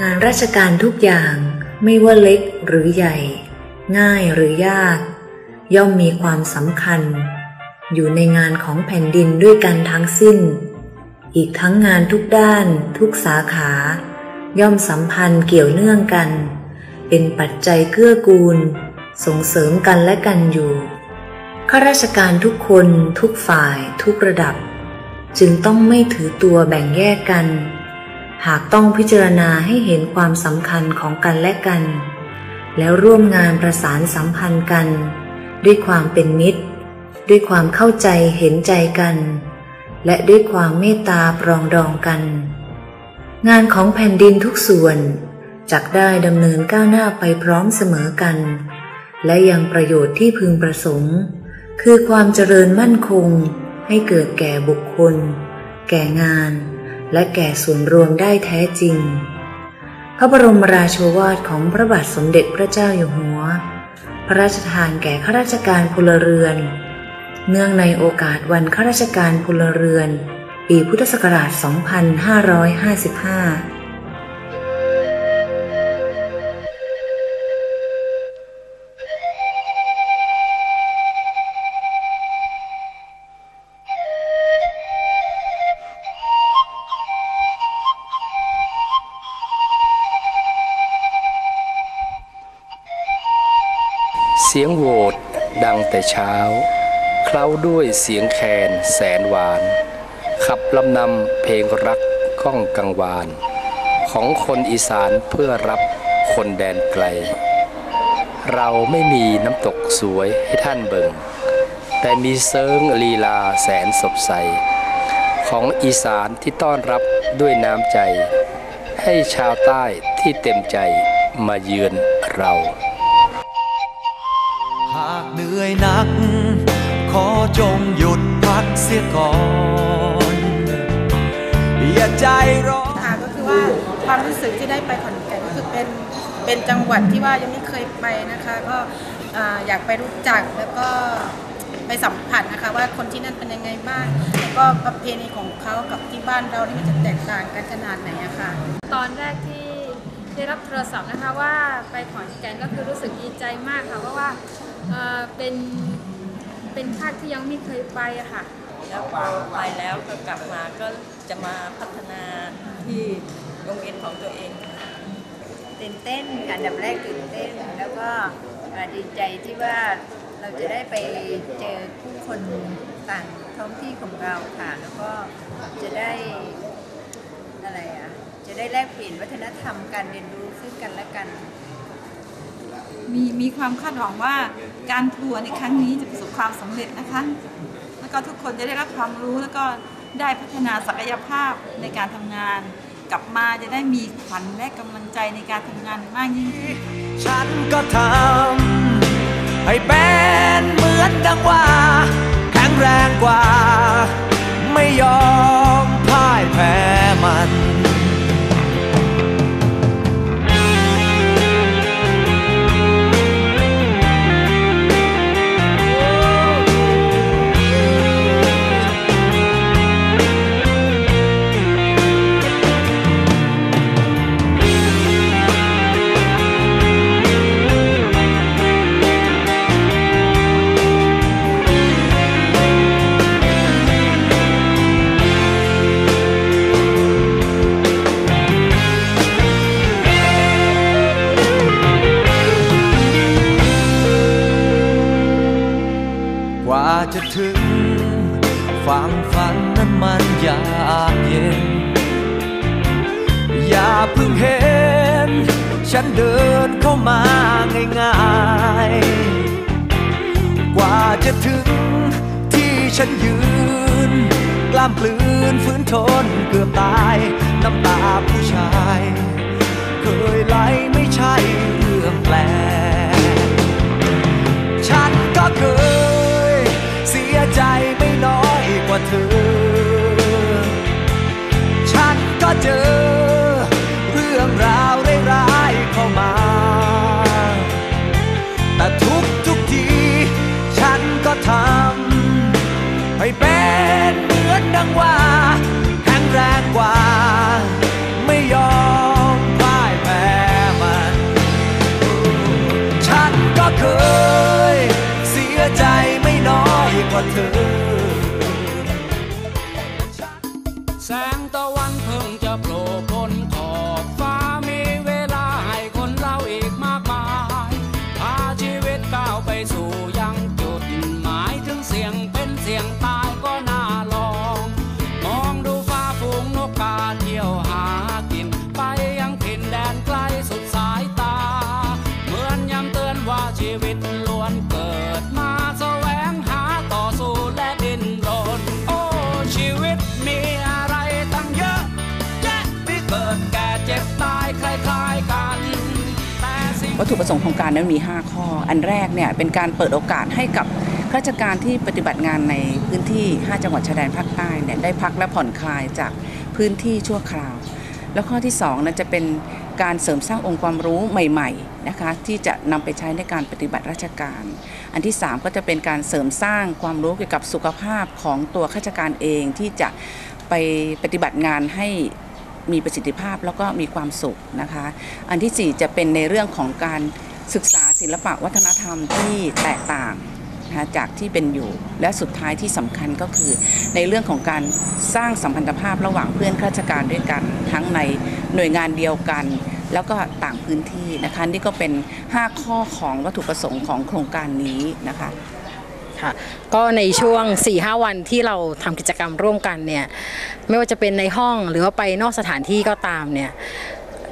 งานราชการทุกอย่างไม่ว่าเล็กหรือใหญ่ ง่ายหรือยาก ย่อมมีความสำคัญ อยู่ในงานของแผ่นดินด้วยกันทั้งสิ้น อีกทั้งงานทุกด้านทุกสาขา ย่อมสัมพันธ์เกี่ยวเนื่องกัน เป็นปัจจัยเกื้อกูล ส่งเสริมกันและกันอยู่ข้าราชการทุกคนทุกฝ่ายทุกระดับ จึงต้องไม่ถือตัวแบ่งแยกกัน หากต้องพิจารณาให้เห็นความสำคัญของกันและกัน แล้วร่วมงานประสานสัมพันธ์กัน ด้วยความเป็นมิตร ด้วยความเข้าใจเห็นใจกัน และด้วยความเมตตาปรองดองกัน งานของแผ่นดินทุกส่วนจักได้ดำเนินก้าวหน้าไปพร้อมเสมอกัน และยังประโยชน์ที่พึงประสงค์ คือความเจริญมั่นคงให้เกิดแก่บุคคล แก่งาน และแก่ส่วนรวมได้แท้จริง พระบรมราโชวาทของพระบาทสมเด็จพระเจ้าอยู่หัว พระราชทานแก่ข้าราชการพลเรือน เนื่องในโอกาสวันข้าราชการพลเรือน ปีพุทธศักราช 2555 แต่เช้า เคล้าด้วยเสียงแคนแสนหวาน ขับลำนำเพลงรักก้องกังวาน ของคนอีสานเพื่อรับคนแดนไกล เราไม่มีน้ำตกสวยให้ท่านเบิงแต่มีเซิงลีลาแสนสดใส ของอีสานที่ต้อนรับด้วยน้ำใจ ให้ชาวใต้ที่เต็มใจมาเยือนเราากเหนื่อยนัก ขอจงหยุดพักเสียก่อน อย่าใจร้อนค่ะก็คือว่าความรู้สึกที่ได้ไปขอนแก่นก็คือเป็นเป็นจังหวัดที่ว่ายังไม่เคยไปนะคะ ก็อยากไปรู้จักแล้วก็ไปสัมผัสนะคะ ว่าคนที่นั่นเป็นยังไงบ้างแล้วก็ประเพณีของเขากับที่บ้านเรานี่มันจะแตกต่างกันขนาดไหนอะค่ะตอนแรกที่ ได้รับโทรศัพท์นะคะว่าไปขอนแก่นก็คือรู้สึกดีใจมากค่ะเพราะว่าเป็นเป็นภาคที่ยังไม่เคยไปอะค่ะ แล้วพอไปแล้วก็กลับมาก็จะมาพัฒนาที่โรงเรียนของตัวเอง ตื่นเต้นอันดับแรกตื่นเต้น แล้วก็ดีใจที่ว่าเราจะได้ไปเจอผู้คนต่างท้องที่ของเราค่ะ แล้วก็จะได้อะไรอะ จะได้แลกเปลี่ยนวัฒนธรรมการเรียนรู้ซึ่งกันและกัน มีมีความคาดหวังว่าการทัวร์ในครั้งนี้จะประสบความสำเร็จนะคะ แล้วก็ทุกคนจะได้รับความรู้แล้วก็ได้พัฒนาศักยภาพในการทำงาน กลับมาจะได้มีขวัญและกำลังใจในการทำงานมากยิ่งขึ้น ฉันก็ทำให้เป็นเหมือนดังว่า แข็งแรงกว่า ไม่ยอมพ่ายแพ้มัน เดินเข้ามาง่ายๆ กว่าจะถึงที่ฉันยืน กล้ามกลืนฝืนทนเกือบตาย น้ำตาผู้ชาย ถุประสงค์โครงการนั้นมี 5 ข้อ อันแรกเนี่ยเป็นการเปิดโอกาสให้กับข้าราชการที่ปฏิบัติงานในพื้นที่ 5 จังหวัดชายแดนภาคใต้เนี่ยได้พักและผ่อนคลายจากพื้นที่ชั่วคราว แล้วข้อที่2นั้นจะเป็นการเสริมสร้างองค์ความรู้ใหม่ๆนะคะที่จะนำไปใช้ในการปฏิบัติราชการ อันที่ 3 ก็จะเป็นการเสริมสร้างความรู้เกี่ยวกับสุขภาพของตัวข้าราชการเองที่จะไปปฏิบัติงานให้ มีประสิทธิภาพแล้วก็มีความสุขนะคะ อันที่ 4 จะเป็นในเรื่องของการศึกษาศิลปะวัฒนธรรมที่แตกต่างนะะจากที่เป็นอยู่และสุดท้ายที่สำคัญก็คือ ในเรื่องของการสร้างสัมพันธภาพระหว่างเพื่อนข้าราชการด้วยกัน ทั้งในหน่วยงานเดียวกัน แล้วก็ต่างพื้นที่นะคะนี่ก็เป็น 5 ข้อของวัตถุประสงค์ของโครงการนี้นะคะ ค่ะ ก็ในช่วง 4-5 วันที่เราทำกิจกรรมร่วมกันเนี่ยไม่ว่าจะเป็นในห้องหรือว่าไปนอกสถานที่ก็ตามเนี่ย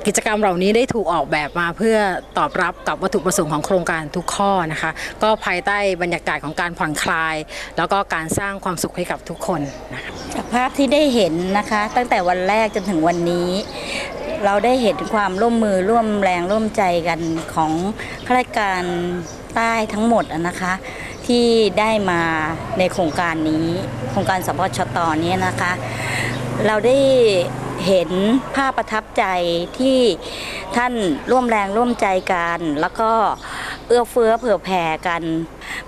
กิจกรรมเหล่านี้ได้ถูกออกแบบมาเพื่อตอบรับกับวัตถุประสงค์ของโครงการทุกข้อนะคะ ก็ภายใต้บรรยากาศของการผ่อนคลาย แล้วก็การสร้างความสุขให้กับทุกคนนะคะจากภาพที่ได้เห็นนะคะ ตั้งแต่วันแรกจนถึงวันนี้ เราได้เห็นความร่วมมือร่วมแรงร่วมใจกันของข้าราชการใต้ทั้งหมดนะคะ ที่ได้มาในโครงการนี้โครงการสพชตนี้นะคะ เราได้เห็นภาพประทับใจที่ท่านร่วมแรงร่วมใจกัน แล้วก็เอื้อเฟื้อเผื่อแผ่กัน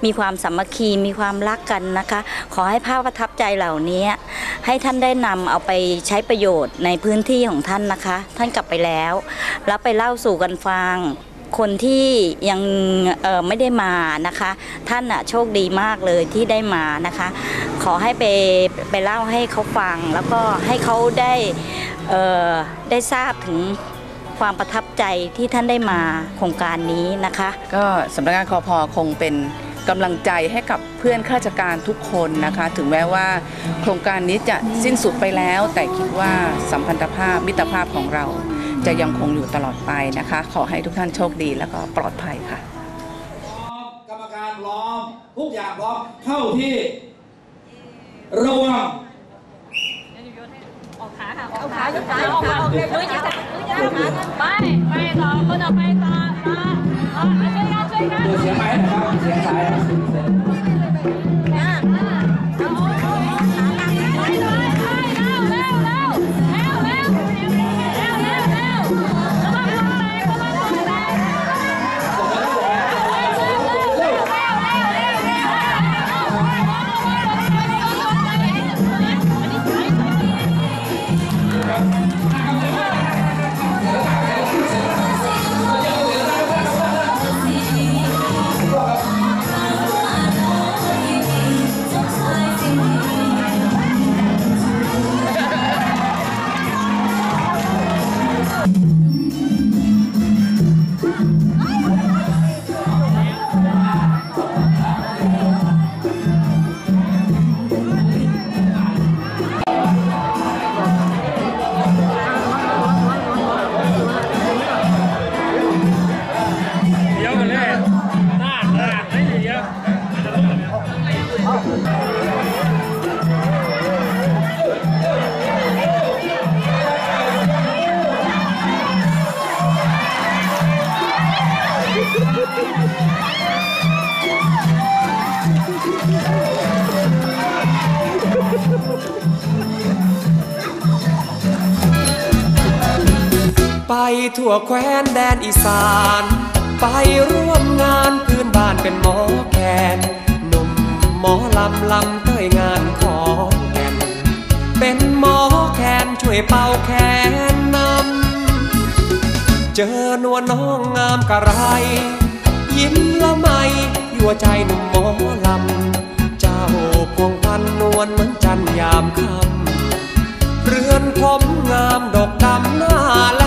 มีความสามัคคีมีความรักกันนะคะ ขอให้ภาพประทับใจเหล่านี้ ให้ท่านได้นำเอาไปใช้ประโยชน์ในพื้นที่ของท่านนะคะ ท่านกลับไปแล้ว แล้วไปเล่าสู่กันฟัง คนที่ยังไม่ได้มานะคะ ท่านอะโชคดีมากเลยที่ได้มานะคะ ขอให้ไปไปเล่าให้เขาฟัง แล้วก็ให้เขาได้ได้ทราบถึงความประทับใจที่ท่านได้มาโครงการนี้นะคะ ก็สำนักงานคอพอคงเป็นกำลังใจให้กับเพื่อนข้าราชการทุกคนนะคะ ถึงแม้ว่า โครงการนี้จะสิ้นสุดไปแล้ว แต่คิดว่าสัมพันธภาพมิตรภาพของเรา จะยังคงอยู่ตลอดไปนะคะ ขอให้ทุกท่านโชคดีแล้วก็ปลอดภัยค่ะ กรรมการพร้อมทุกอย่างพร้อมเข้าที่รวมออกขาค่ะ ออกขายกขาออกขาออกเลยลุยจับลุยจับไป ไปต่อคนต่อไปต่อต่อต่อช่วยกันช่วยกันตัวเสียงไม้นะครับเสียงสาย ทั่วแคว้นแดนอีสาน ไปร่วมงานพื้นบ้านเป็นหมอแคนหนุ่มหมอลำลำเต้ยงานของแก่นเป็นหมอแคนช่วยเป่าแคนนำเจอนวลน้องงามกะไร ยิ้มละไมยั่วใจหนุ่มหมอลำ เจ้าพองพันนวลเหมือนจันยามค่ำเรือนผมงามดอกดำหน้าแล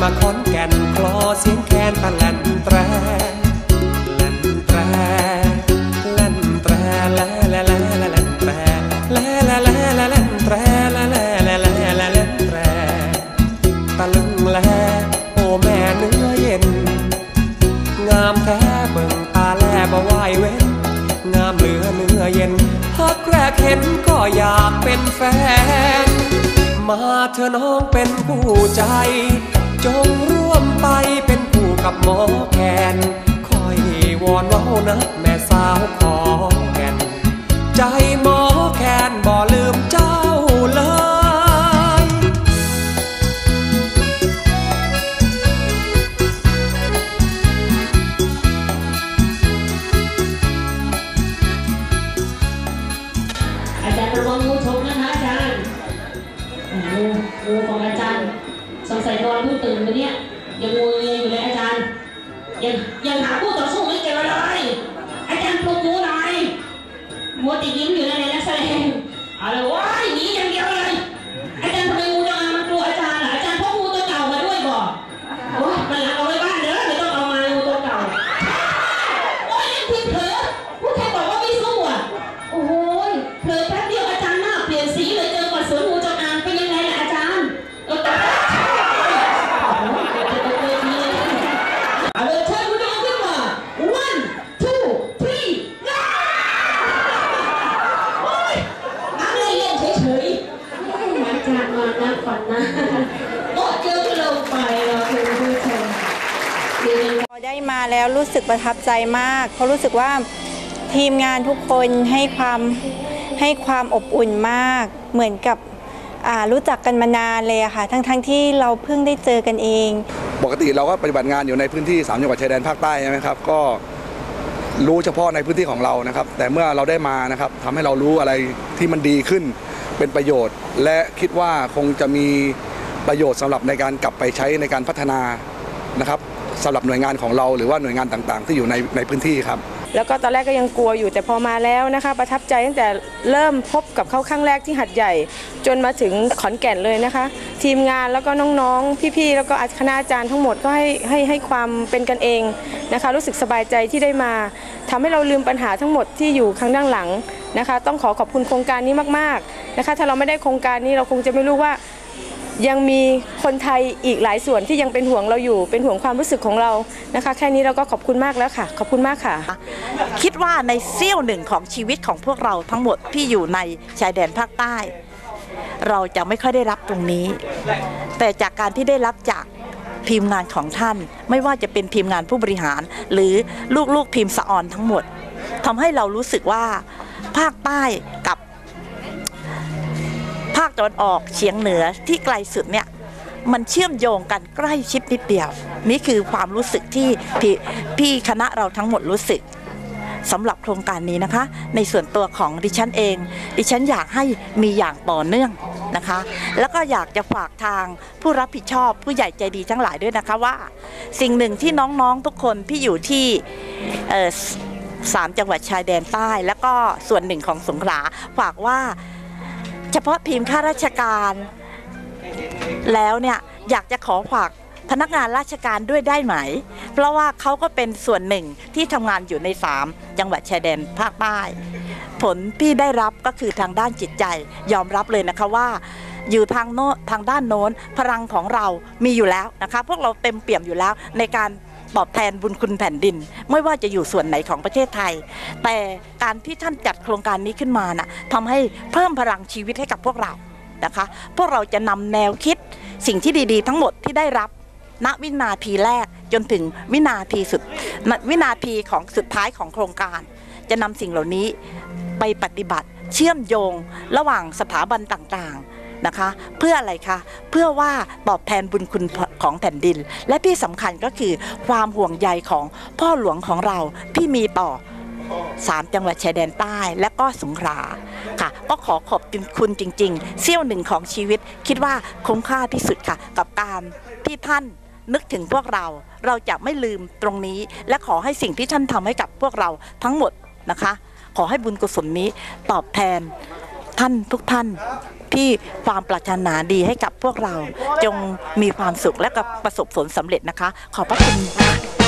มาขอนแก่นคลอเสียงแคนตะแลนแตรแลนแตรแลนแตรแลแลแลแลแลนแตรแลแลแลแลแลนแตรแลแลแลแลแลแลนแตรตะลึงแลโอแม่เนื้อเย็น งามแท้เบิ่งตาแลบ่ไหวเว้นงามเหลือเนื้อเย็นพักแรกเห็นก็อยากเป็นแฟนมาเธอน้องเป็นผู้ใจ จงร่วมไปเป็นคู่กับหมอแคนคอยวอนเว้านะแม่สาวขอแก่นใจหมอแคนบ่ลืมเจ้า ใจมาก เพราะรู้สึกว่าทีมงานทุกคนให้ความให้ความอบอุ่นมาก เหมือนกับรู้จักกันมานานเลยอะค่ะ ทั้งๆทที่เราเพิ่งได้เจอกันเอง ปกติเราก็ปฏิบัติงานอยู่ในพื้นที่ 3 จังหวัดชายแดนภาคใต้ใช่ไหมครับก็รู้เฉพาะในพื้นที่ของเรานะครับ แต่เมื่อเราได้มานะครับทำให้เรารู้อะไรที่มันดีขึ้นเป็นประโยชน์ และคิดว่าคงจะมีประโยชน์สำหรับในการกลับไปใช้ในการพัฒนานะครับ สำหรับหน่วยงานของเราหรือว่าหน่วยงานต่างๆ ที่อยู่ในในพื้นที่ครับ แล้วก็ตอนแรกก็ยังกลัวอยู่แต่พอมาแล้วนะคะ ประทับใจตั้งแต่เริ่มพบกับเขาครั้งแรกที่หัดใหญ่ จนมาถึงขอนแก่นเลยนะคะ ทีมงานแล้วก็น้องๆ พี่ๆ แล้วก็คณะอาจารย์ทั้งหมดก็ให้ให้ให้ความเป็นกันเองนะคะ รู้สึกสบายใจที่ได้มาทำให้เราลืมปัญหาทั้งหมดที่อยู่ข้างด้านหลังนะคะ ต้องขอขอบคุณโครงการนี้มากๆนะคะ ถ้าเราไม่ได้โครงการนี้เราคงจะไม่รู้ว่า ยังมีคนไทยอีกหลายส่วนที่ยังเป็นห่วงเราอยู่ เป็นห่วงความรู้สึกของเรานะคะ แค่นี้เราก็ขอบคุณมากแล้วค่ะ ขอบคุณมากค่ะ คิดว่าในเสี้ยวหนึ่งของชีวิตของพวกเราทั้งหมดที่อยู่ในชายแดนภาคใต้ เราจะไม่ค่อยได้รับตรงนี้ แต่จากการที่ได้รับจากทีมงานของท่าน ไม่ว่าจะเป็นทีมงานผู้บริหาร หรือลูกๆทีมสะออนทั้งหมดทำให้เรารู้สึกว่าภาคใต้กับาคตะวันออกเฉียงเหนือที่ไกลสุดเนี่ยมันเชื่อมโยงกันใกล้ชิดนิดเดียว นี่คือความรู้สึกที่พี่พี่คณะเราทั้งหมดรู้สึกสำหรับโครงการนี้นะคะ ในส่วนตัวของดิฉันเอง ดิฉันอยากให้มีอย่างต่อเนื่องนะคะ แล้วก็อยากจะฝากทางผู้รับผิดชอบผู้ใหญ่ใจดีทั้งหลายด้วยนะคะว่า สิ่งหนึ่งที่น้องๆทุกคนที่อยู่ที่สามจังหวัดชายแดนใต้ แล้วก็ส่วนหนึ่งของสงขลาฝากว่า เฉพาะทีมข้าราชการ แล้วเนี่ยอยากจะขอฝากพนักงานราชการด้วยได้ไหม เพราะว่าเขาก็เป็นส่วนหนึ่งที่ทำงานอยู่ใน3จังหวัดชายแดนภาคใต้ผลที่ได้รับก็คือทางด้านจิตใจยอมรับเลยนะคะว่า อยู่ทางโน้ทางด้านโน้นพลังของเรามีอยู่แล้วนะคะ พวกเราเต็มเปี่ยมอยู่แล้วในการ ตอบแทนบุญคุณแผ่นดิน ไม่ว่าจะอยู่ส่วนไหนของประเทศไทย แต่การที่ท่านจัดโครงการนี้ขึ้นมานะ่ะทำให้เพิ่มพลังชีวิตให้กับพวกเรานะคะ พวกเราจะนำแนวคิดสิ่งที่ดีๆ ทั้งหมดที่ได้รับณวินาทีแรกจนถึงวินาทีสุดวินาทีของสุดท้ายของโครงการ จะนำสิ่งเหล่านี้ไปปฏิบัติเชื่อมโยงระหว่างสถาบันต่างๆ นะคะ เพื่ออะไรคะเพื่อว่าตอบแทนบุญคุณของแผ่นดิน และที่สำคัญก็คือความห่วงใยของพ่อหลวงของเราที่มีต่อสามจังหวัดชายแดนใต้และก็สงขลาค่ะ ก็ขอขอบคุณจริง ๆ เสี้ยวหนึ่งของชีวิต คิดว่าคุ้มค่าที่สุดค่ะ กับการที่ท่านนึกถึงพวกเรา เราจะไม่ลืมตรงนี้ และขอให้สิ่งที่ท่านทำให้กับพวกเราทั้งหมดนะคะ ขอให้บุญกุศลนี้ตอบแทนท่านทุกท่าน ที่ความปรารถนาดีให้กับพวกเราจงมีความสุขและก็ประสบผลสำเร็จนะคะ ขอบพระคุณ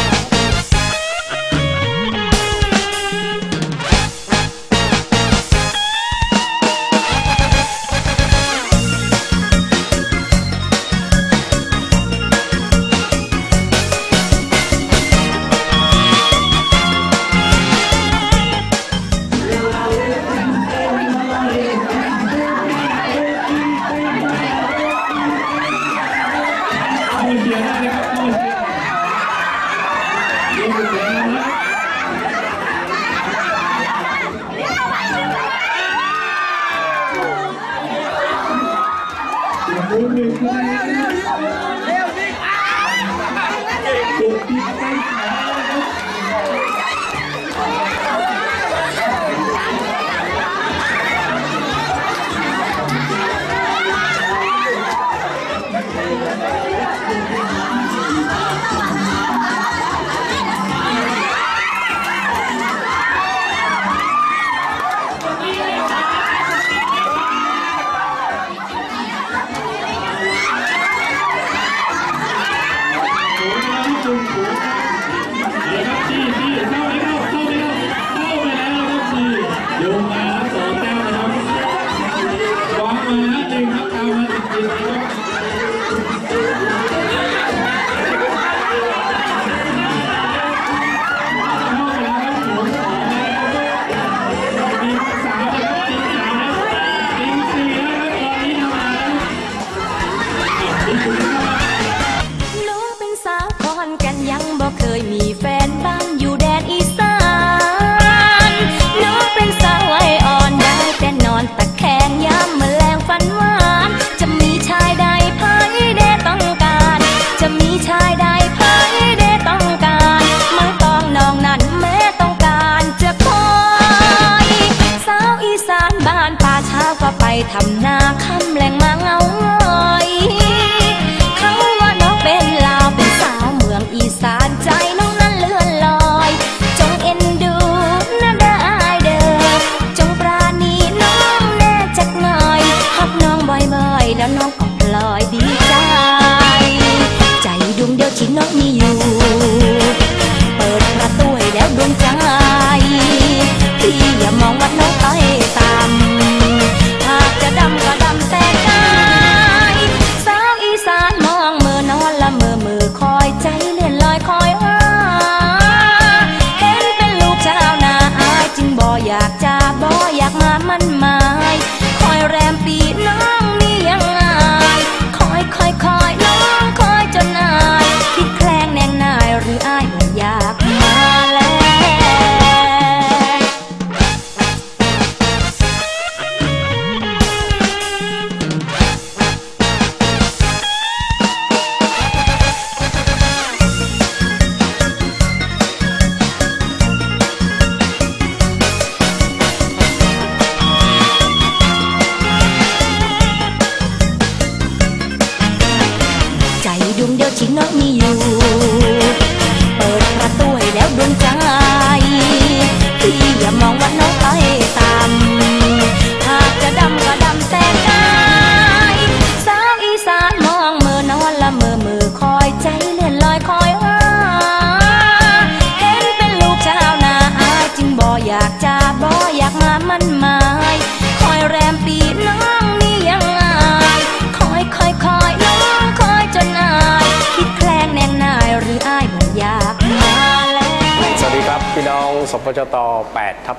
พจต8ทับ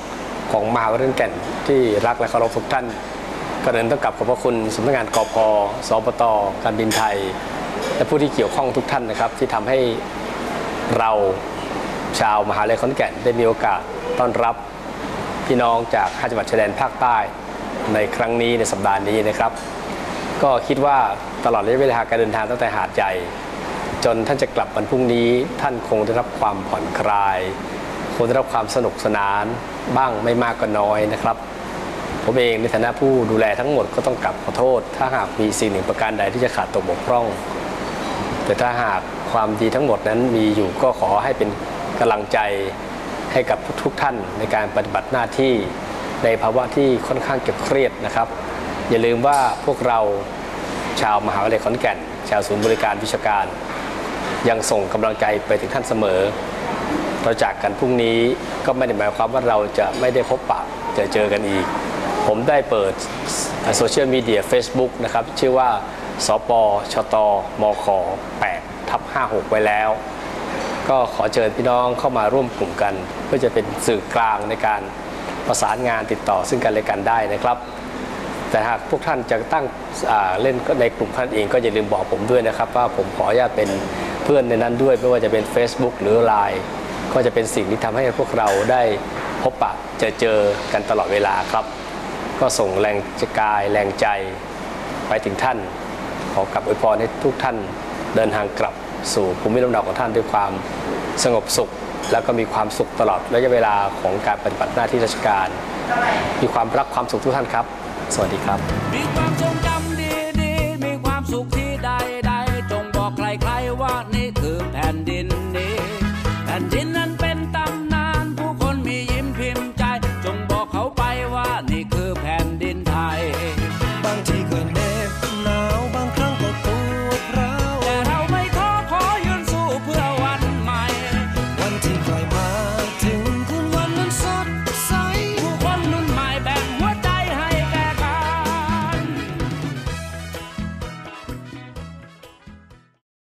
56 ของมหาวิทยาลัยแก่นที่รักและเคารพทุกท่านกระเดินต้องกลับขอบพระคุณสำนักงานกพสปตการบินไทย และผู้ที่เกี่ยวข้องทุกท่านนะครับ ที่ทำให้เราชาวมหาลัยขอนแก่นได้มีโอกาสต้อนรับพี่น้องจากห้าจังหวัดชายแดนภาคใต้ในครั้งนี้ในสัปดาห์นี้นะครับ ก็คิดว่าตลอดระยะเวลาการเดินทางตั้งแต่หาดใหญ่จนท่านจะกลับวันพรุ่งนี้ท่านคงได้รับความผ่อนคลาย ควรได้รับความสนุกสนานบ้างไม่มากก็น้อยนะครับ ผมเองในฐานะผู้ดูแลทั้งหมดก็ต้องกลับขอโทษ ถ้าหากมีสิ่งหนึ่งประการใดที่จะขาดตกบกพร่อง แต่ถ้าหากความดีทั้งหมดนั้นมีอยู่ก็ขอให้เป็นกำลังใจให้กับทุกท่านในการปฏิบัติหน้าที่ในภาวะที่ค่อนข้างเก็บเครียดนะครับ อย่าลืมว่าพวกเราชาวมหาวิทยาลัยขอนแก่น ชาวศูนย์บริการวิชาการ ยังส่งกำลังใจไปถึงท่านเสมอ เราจากกันพรุ่งนี้ก็ไม่ได้หมายความว่าเราจะไม่ได้พบปะจอเจอกันอีก ผมได้เปิดโซเชียลมีเดีย Facebook นะครับ ชื่อว่าสปชตมข8ทับ56 ไว้แล้ว ก็ขอเชิญพี่น้องเข้ามาร่วมกลุ่มกัน เพื่อจะเป็นสื่อกลางในการประสานงานติดต่อซึ่งกันและกันได้นะครับ แต่หากพวกท่านจะตั้งเล่นในกลุ่มท่านเองก็อย่าลืมบอกผมด้วยนะครับ ว่าผมขออนุญาตเป็นเพื่อนในนั้นด้วย ไม่ว่าจะเป็น Facebook หรือ Line ก็จะเป็นสิ่งที่ทำให้พวกเราได้พบปะเจอเจอกันตลอดเวลาครับ ก็ส่งแรงกายแรงใจไปถึงท่าน ขอกลับอวยพรให้ทุกท่านเดินทางกลับสู่ภูมิลำเนาของท่านด้วยความสงบสุข แล้วก็มีความสุขตลอดระยะเวลาของการปฏิบัติหน้าที่ราชการ มีความรักความสุขทุกท่านครับ สวัสดีครับ มีความทรงจำดีๆมีความสุขที่ใดๆจงบอกใครๆว่านี่คือแผ่นดิน